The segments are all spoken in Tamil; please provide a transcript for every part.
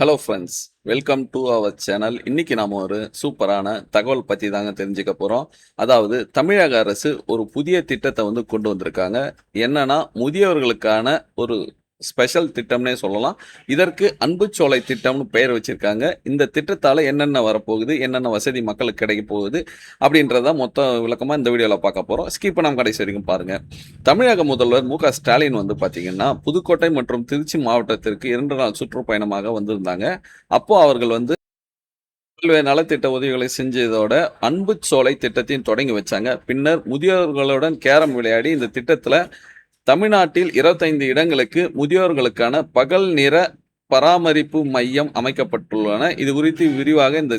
Hello friends welcome to our channel இன்னைக்கு நாம் ஒரு சூப்பரான தகவல் பற்றி தாங்க தெரிஞ்சுக்க போகிறோம் அதாவது தமிழக அரசு ஒரு புதிய திட்டத்தை வந்து கொண்டு வந்திருக்காங்க. என்னன்னா முதியவர்களுக்கான ஒரு ஸ்பெஷல் திட்டம்னே சொல்லலாம். இதற்கு அன்புச்சோலை திட்டம்னு பெயர் வச்சிருக்காங்க. இந்த திட்டத்தால் என்னென்ன வரப்போகுது? என்னென்ன வசதி மக்களுக்கு கிடைக்க போகுது? அப்படின்றத மொத்த விளக்கமாக இந்த வீடியோவில் பார்க்க போகிறோம் ஸ்கிப் பண்ணாம கடைசி வரைக்கும் பாருங்கள் தமிழக முதல்வர் மு ஸ்டாலின் வந்து பார்த்திங்கன்னா புதுக்கோட்டை மற்றும் திருச்சி மாவட்டத்திற்கு இரண்டு நாள் சுற்றுப்பயணமாக வந்திருந்தாங்க. அப்போது அவர்கள் வந்து பல்வேறு நலத்திட்ட உதவிகளை செஞ்சதோட அன்பு சோலை திட்டத்தையும் தொடங்கி வச்சாங்க. பின்னர் முதியோர்களுடன் கேரம் விளையாடி இந்த திட்டத்தில் தமிழ்நாட்டில் இருபத்தைந்து இடங்களுக்கு முதியோர்களுக்கான பகல் நிற பராமரிப்பு மையம் அமைக்கப்பட்டுள்ளன. இது குறித்து விரிவாக இந்த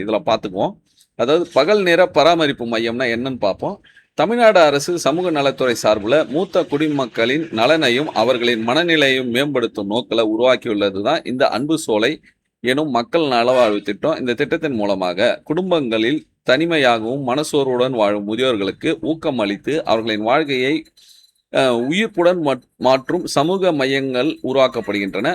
இதில் பார்த்துக்குவோம். அதாவது பகல் நிற பராமரிப்பு மையம்னா என்னன்னு பார்ப்போம். தமிழ்நாடு அரசு சமூக நலத்துறை சார்பில் மூத்த குடிமக்களின் நலனையும் அவர்களின் மனநிலையும் மேம்படுத்தும் நோக்கில் உருவாக்கியுள்ளது தான் இந்த அன்பு சோலை எனும் மக்கள் நலவாழ்வு திட்டம். இந்த திட்டத்தின் மூலமாக குடும்பங்களில் தனிமையாகவும் மனசோர்வுடன் வாழும் முதியோர்களுக்கு ஊக்கம் அளித்து அவர்களின் வாழ்க்கையை உயிர்ப்புடன் மாற்றும் சமூக மையங்கள் உருவாக்கப்படுகின்றன.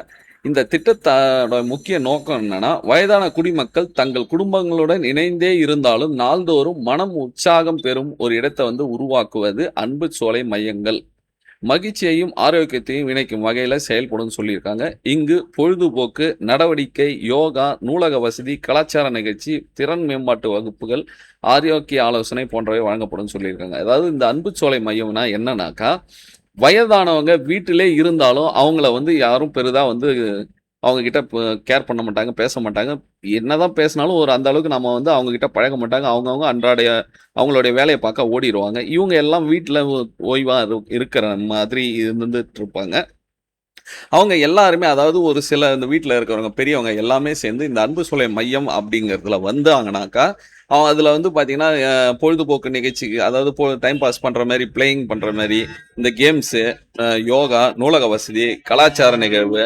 இந்த திட்டத்தோட முக்கிய நோக்கம் என்னன்னா வயதான குடிமக்கள் தங்கள் குடும்பங்களுடன் இணைந்தே இருந்தாலும் நாள்தோறும் மனம் உற்சாகம் பெறும் ஒரு இடத்தை வந்து உருவாக்குவது அன்பு சோலை மையங்கள். மகிழ்ச்சியையும் ஆரோக்கியத்தையும் இணைக்கும் வகையில் செயல்படும் சொல்லியிருக்காங்க. இங்கு பொழுதுபோக்கு நடவடிக்கை யோகா நூலக வசதி கலாச்சார நிகழ்ச்சி திறன் மேம்பாட்டு வகுப்புகள் ஆரோக்கிய ஆலோசனை போன்றவை வழங்கப்படும் சொல்லியிருக்காங்க. அதாவது இந்த அன்பு சோலை மையம்னா என்னன்னாக்கா வயதானவங்க வீட்டிலே இருந்தாலும் அவங்கள வந்து யாரும் பெரிதாக வந்து அவங்கக்கிட்ட கேர் பண்ண மாட்டாங்க பேச மாட்டாங்க. என்னதான் பேசினாலும் ஒரு அந்த அளவுக்கு நம்ம வந்து அவங்கக்கிட்ட பழக மாட்டாங்க. அவங்கவுங்க அன்றாடைய அவங்களுடைய வேலையை பார்க்க ஓடிடுவாங்க இவங்க எல்லாம் வீட்டில் ஓய்வாக இரு இருக்கிற மாதிரி இருந்துட்டு இருப்பாங்க அவங்க எல்லாருமே அதாவது ஒரு சில இந்த வீட்டில் இருக்கிறவங்க பெரியவங்க எல்லாமே சேர்ந்து இந்த அன்பு சோலை மையம் அப்படிங்கிறதுல வந்தாங்கனாக்கா அவன் அதில் வந்து பார்த்தீங்கன்னா பொழுதுபோக்கு நிகழ்ச்சிக்கு அதாவது போ டைம் பாஸ் பண்ணுற மாதிரி பிளேயிங் பண்ணுற மாதிரி இந்த கேம்ஸு யோகா நூலக வசதி கலாச்சார நிகழ்வு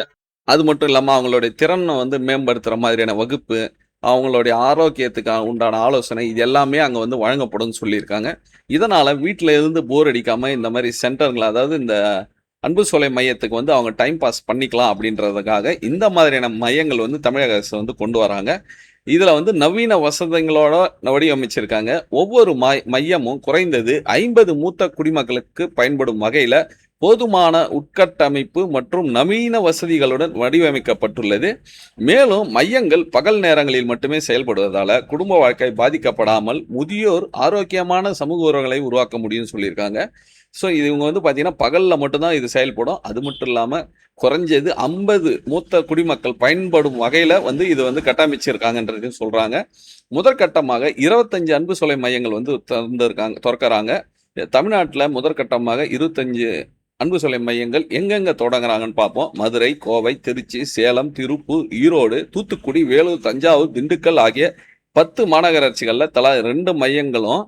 அது மட்டும் இல்லாமல் அவங்களுடைய திறனை வந்து மேம்படுத்துகிற மாதிரியான வகுப்பு அவங்களுடைய ஆரோக்கியத்துக்கான உண்டான ஆலோசனை இது எல்லாமே அங்கே வந்து வழங்கப்படும்னு சொல்லியிருக்காங்க. இதனால் வீட்டில் இருந்து போர் அடிக்காமல் இந்த மாதிரி சென்டருங்களை அதாவது இந்த அன்பு சோலை மையத்துக்கு வந்து அவங்க டைம் பாஸ் பண்ணிக்கலாம் அப்படின்றதுக்காக இந்த மாதிரியான மையங்கள் வந்து தமிழக அரசு வந்து கொண்டு வராங்க. இதில் வந்து நவீன வசதிகளோட வடிவமைச்சிருக்காங்க. ஒவ்வொரு மையமும் குறைந்தது ஐம்பது மூத்த குடிமக்களுக்கு பயன்படும் வகையில் போதுமான உட்கட்டமைப்பு மற்றும் நவீன வசதிகளுடன் வடிவமைக்கப்பட்டுள்ளது. மேலும் மையங்கள் பகல் நேரங்களில் மட்டுமே செயல்படுவதால் குடும்ப வாழ்க்கை பாதிக்கப்படாமல் முதியோர் ஆரோக்கியமான சமூக உறவுகளை உருவாக்க முடியும்னு சொல்லியிருக்காங்க. ஸோ இது இவங்க வந்து பார்த்தீங்கன்னா பகலில் மட்டும்தான் இது செயல்படும். அது மட்டும் இல்லாமல் குறைஞ்சது ஐம்பது மூத்த குடிமக்கள் பயன்படும் வகையில் வந்து இது வந்து கட்டமைச்சிருக்காங்கன்றது சொல்கிறாங்க முதற்கட்டமாக இருபத்தஞ்சு அன்பு சொலை மையங்கள் வந்து திறந்திருக்காங்க திறக்கிறாங்க. தமிழ்நாட்டில் முதற்கட்டமாக இருபத்தஞ்சு அன்பு சொலை மையங்கள் எங்கெங்க தொடங்குறாங்கன்னு பார்ப்போம். மதுரை கோவை திருச்சி சேலம் திருப்பூர் ஈரோடு தூத்துக்குடி வேலூர் தஞ்சாவூர் திண்டுக்கல் ஆகிய பத்து மாநகராட்சிகளில் தலா ரெண்டு மையங்களும்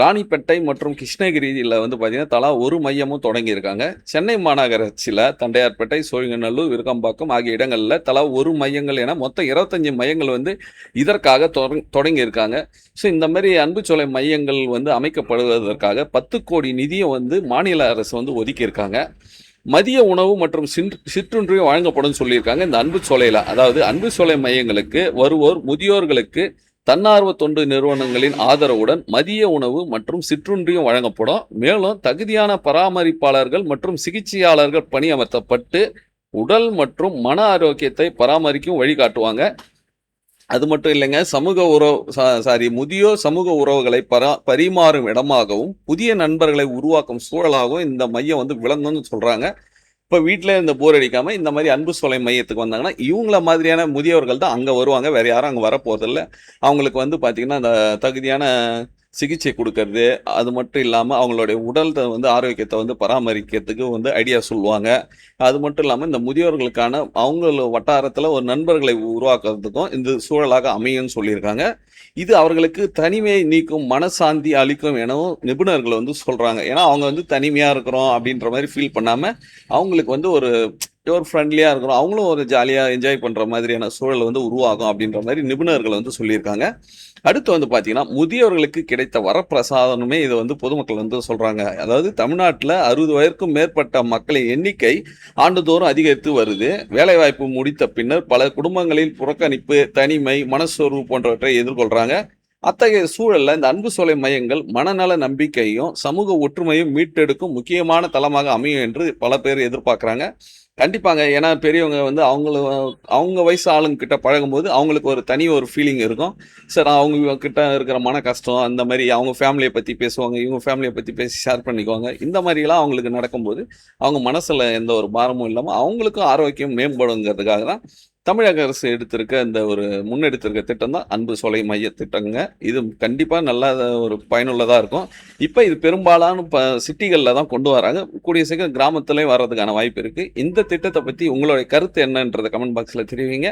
ராணிப்பேட்டை மற்றும் கிருஷ்ணகிரியில் வந்து பார்த்தீங்கன்னா தலா ஒரு மையமும் தொடங்கியிருக்காங்க. சென்னை மாநகராட்சியில் தண்டையார்பேட்டை சோழிங்கநல்லூர் விருகம்பாக்கம் ஆகிய இடங்களில் தலா ஒரு மையங்கள் என மொத்தம் இருபத்தஞ்சு மையங்கள் வந்து இதற்காக தொடங் தொடங்கியிருக்காங்க. ஸோ இந்த மாதிரி அன்புச்சோலை மையங்கள் வந்து அமைக்கப்படுவதற்காக பத்து கோடி நிதியை வந்து மாநில அரசு வந்து ஒதுக்கியிருக்காங்க. மதிய உணவு மற்றும் சின் சிற்றுண்டியும் வழங்கப்படும் சொல்லியிருக்காங்க. இந்த அன்பு சோலையில் அதாவது அன்பு சோலை மையங்களுக்கு வருவோர் முதியோர்களுக்கு தன்னார்வ தொண்டு நிறுவனங்களின் ஆதரவுடன் மதிய உணவு மற்றும் சிற்றுன்றியும் வழங்கப்படும். மேலும் தகுதியான பராமரிப்பாளர்கள் மற்றும் சிகிச்சையாளர்கள் பணியமர்த்தப்பட்டு உடல் மற்றும் மன ஆரோக்கியத்தை பராமரிக்கும் வழிகாட்டுவாங்க அது மட்டும் இல்லைங்க சமூக உறவு சா- சாரி முதியோர் சமூக உறவுகளை பரா பரிமாறும் இடமாகவும் புதிய நண்பர்களை உருவாக்கும் சூழலாகவும் இந்த மையம் வந்து விளங்கும்னு சொல்கிறாங்க இப்போ வீட்டில் இந்த போர் அடிக்காமல் இந்த மாதிரி அன்பு சோலை மையத்துக்கு வந்தாங்கன்னா இவங்கள மாதிரியான முதியவர்கள் தான் அங்கே வருவாங்க. வேறு யாரும் அங்கே வரப்போறதில்ல. அவங்களுக்கு வந்து பார்த்திங்கன்னா அந்த தகுதியான சிகிச்சை கொடுக்கறது அது மட்டும் இல்லாமல் அவங்களுடைய உடல் வந்து ஆரோக்கியத்தை வந்து பராமரிக்கிறதுக்கு வந்து ஐடியா சொல்லுவாங்க. அது மட்டும் இல்லாமல் இந்த முதியோர்களுக்கான அவங்கள வட்டாரத்தில் ஒரு நண்பர்களை உருவாக்குறதுக்கும் இந்த சூழலாக அமையும்னு சொல்லியிருக்காங்க. இது அவர்களுக்கு தனிமையை நீக்கும் மனசாந்தி அளிக்கும் எனவும் நிபுணர்கள் வந்து சொல்கிறாங்க ஏன்னா அவங்க வந்து தனிமையாக இருக்கிறோம் அப்படின்ற மாதிரி ஃபீல் பண்ணாமல் அவங்களுக்கு வந்து ஒரு ஒரு ஃப்ரெண்ட்லியாக இருக்கிறோம் அவங்களும் ஒரு ஜாலியாக என்ஜாய் பண்ணுற மாதிரியான சூழல் வந்து உருவாகும் அப்படின்ற மாதிரி நிபுணர்கள் வந்து சொல்லியிருக்காங்க. அடுத்து வந்து பார்த்தீங்கன்னா முதியவர்களுக்கு கிடைத்த வரப்பிரசாதனமே இதை வந்து பொதுமக்கள் வந்து சொல்கிறாங்க அதாவது தமிழ்நாட்டில் அறுபது வயதுக்கும் மேற்பட்ட மக்களின் எண்ணிக்கை ஆண்டுதோறும் அதிகரித்து வருது. வேலைவாய்ப்பு முடித்த பின்னர் பல குடும்பங்களில் புறக்கணிப்பு தனிமை மனச்சோர்வு போன்றவற்றை எதிர்கொள்கிறாங்க அத்தகைய சூழலில் இந்த அன்பு சோலை மையங்கள் மனநல நம்பிக்கையும் சமூக ஒற்றுமையும் மீட்டெடுக்கும் முக்கியமான தளமாக அமையும் என்று பல பேர் எதிர்பார்க்குறாங்க. கண்டிப்பாங்க. ஏன்னா பெரியவங்க வந்து அவங்கள அவங்க வயசு ஆளுங்க கிட்ட பழகும்போது அவங்களுக்கு ஒரு தனி ஒரு ஃபீலிங் இருக்கும். சார் அவங்க கிட்ட இருக்கிற மன கஷ்டம் அந்த மாதிரி அவங்க ஃபேமிலியை பற்றி பேசுவாங்க இவங்க ஃபேமிலியை பற்றி பேசி ஷேர் பண்ணிக்குவாங்க. இந்த மாதிரிலாம் அவங்களுக்கு நடக்கும்போது அவங்க மனசில் எந்த ஒரு பாரமும் இல்லாமல் அவங்களுக்கும் ஆரோக்கியம் மேம்படுங்கிறதுக்காக தான் தமிழக அரசு எடுத்திருக்க இந்த ஒரு முன்னெடுத்திருக்க திட்டம் தான் அன்பு சொலை மைய திட்டங்க. இது கண்டிப்பாக நல்ல ஒரு பயனுள்ளதாக இருக்கும். இப்போ இது பெரும்பாலான ப சிட்டிகளில் தான் கொண்டு வராங்க. கூடிய சீக்கிரம் கிராமத்துலேயும் வர்றதுக்கான வாய்ப்பு இருக்குது இந்த திட்டத்தை பற்றி உங்களுடைய கருத்து என்னன்றதை கமெண்ட் பாக்ஸில் தெரிவிங்க.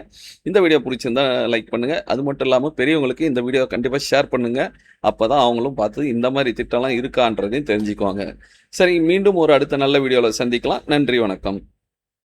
இந்த வீடியோ பிடிச்சிருந்தா லைக் பண்ணுங்கள் அது மட்டும் இல்லாமல் பெரியவங்களுக்கு இந்த வீடியோ கண்டிப்பாக ஷேர் பண்ணுங்கள் அப்போ தான் அவங்களும் பார்த்து இந்த மாதிரி திட்டம்லாம் இருக்கான்றதையும் தெரிஞ்சுக்குவாங்க. சரி மீண்டும் ஒரு அடுத்த நல்ல வீடியோவில் சந்திக்கலாம். நன்றி வணக்கம்.